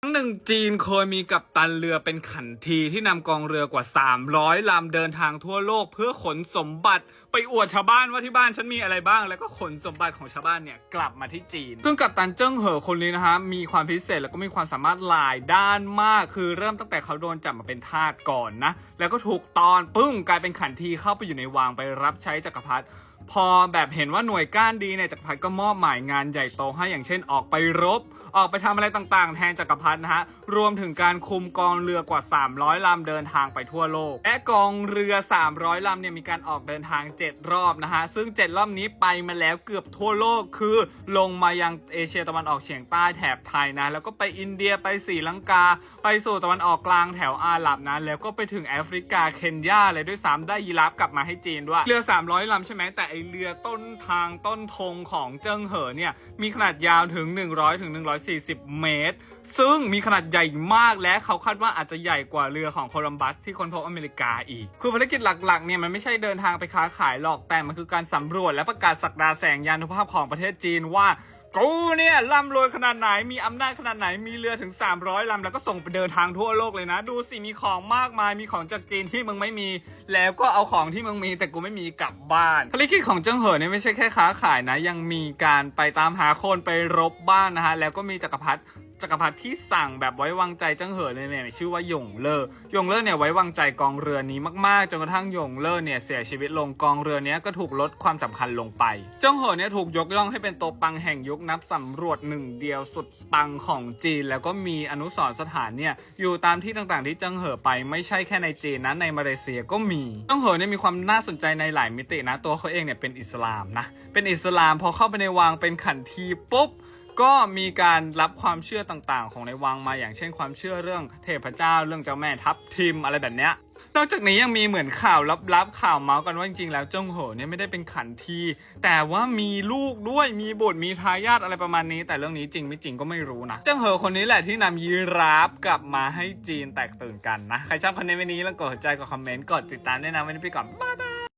ครั้งหนึ่งจีนเคยมีกัปตันเรือเป็นขันทีที่นำกองเรือกว่า 300ลำเดินทางทั่วโลกเพื่อขนสมบัติ ไปอวดชาวบ้านว่าที่บ้านฉันมีอะไรบ้าง แล้วก็ขนสมบัติของชาวบ้านเนี่ยกลับมาที่จีน ซึ่งกัปตันเจิ้งเหอคนนี้นะฮะมีความพิเศษแล้วก็มีความสามารถหลายด้านมาก คือเริ่มตั้งแต่เขาโดนจับมาเป็นทาสก่อนนะ แล้วก็ถูกตอนปึ้งกลายเป็นขันทีเข้าไปอยู่ในวังไปรับใช้จักรพรรดิพอแบบเห็นว่าหน่วยก้านดีเนี่ยจักรพรรดิก็มอบหมายงานใหญ่โตให้อย่างเช่นออกไปรบ ออกไปทำอะไรต่างๆ แทนจักรพรรดินะฮะ รวมถึงการคุมกองเรือกว่า 300 ลำเดินทางไปทั่วโลก และกองเรือ 300 ลำเนี่ยมีการออกเดินทาง 7 รอบนะฮะ ซึ่ง 7 รอบนี้ไปมาแล้วเกือบทั่วโลกคือลงมายังเอเชียตะวันออกเฉียงใต้แถบไทยนะ แล้วก็ไปอินเดียไปศรีลังกา ไปสู่ตะวันออกกลางแถวอาหรับนะ แล้วก็ไปถึงแอฟริกาเคนยาเลยด้วยซ้ำได้ยีราฟกลับมาให้จีนด้วยเรือ 300 ลำใช่ไหมแต่ไอเรือต้นทางต้นธงของเจิ้งเหอเนี่ยมีขนาดยาวถึง 100ถึง140 เมตร ซึ่งมีขนาดใหญ่มากและเขาคาดว่าอาจจะใหญ่กว่าเรือของโคลัมบัสที่ค้นพบอเมริกาอีก คือภารกิจหลักๆเนี่ยมันไม่ใช่เดินทางไปค้าขายหรอกแต่มันคือการสำรวจและประกาศสักดาแสงยานุภาพของประเทศจีนว่ากูเนี่ยร่ำรวยขนาดไหนมีอำนาจขนาดไหนมีเรือถึง 300ลำแล้วก็ส่งไปเดินทางทั่วโลกเลยนะ ดูสิมีของมากมายมีของจากจีนที่มึงไม่มี แล้วก็เอาของที่มึงมี แต่กูไม่มีกลับบ้านภารกิจของเจิ้งเหอเนี่ยไม่ใช่แค่ค้าขายนะ ยังมีการไปตามหาคนไปรบบ้านนะฮะแล้วก็มีจักรพรรดิจักรพรรดิที่สั่งแบบไว้วางใจจิ้งเหอเลยเนี่ยชื่อว่าหยงเลอหยงเลอเนี่ยไว้วางใจกองเรือนี้มากๆจนกระทั่งหยงเลอเนี่ยเสียชีวิตลงกองเรือเนี้ยก็ถูกลดความสำคัญลงไปจิ้งเหอเนี่ยถูกยกย่องให้เป็นตัวปังแห่งยุคนักสำรวจหนึ่งเดียวสุดปังของจีน แล้วก็มีอนุสรสถานเนี่ยอยู่ตามที่ต่างๆที่จิ้งเหอไปไม่ใช่แค่ในจีนนะในมาเลเซียก็มีจิ้งเหอเนี่ยมีความน่าสนใจในหลายมิตินะตัวเขาเองเนี่ยเป็นอิสลามนะเป็นอิสลามพอเข้าไปในวังเป็นขันทีปุ๊บ ก็มีการรับความเชื่อต่างๆ ของในวังมาอย่างเช่นความเชื่อเรื่องเทพเจ้าเรื่องเจ้าแม่ทับทิมอะไรแบบเนี้ยนอกจากนี้ยังมีเหมือนข่าวลับๆข่าวเมาส์กันว่าจริงๆแล้วเจ้งโหเนี่ยไม่ได้เป็นขันที แต่ว่ามีลูกด้วยมีบุตรมีทายาทอะไรประมาณนี้ แต่เรื่องนี้จริงไม่จริงก็ไม่รู้นะเจ้งเหอคนนี้แหละที่นำยีราฟกลับมาให้จีนแตกตื่นกันนะใครชอบคอนเทนต์วันนี้แล้วกดหัวใจกดคอมเมนต์กดติดตามด้วยนะวันนี้ไปก่อนบ๊ายบาย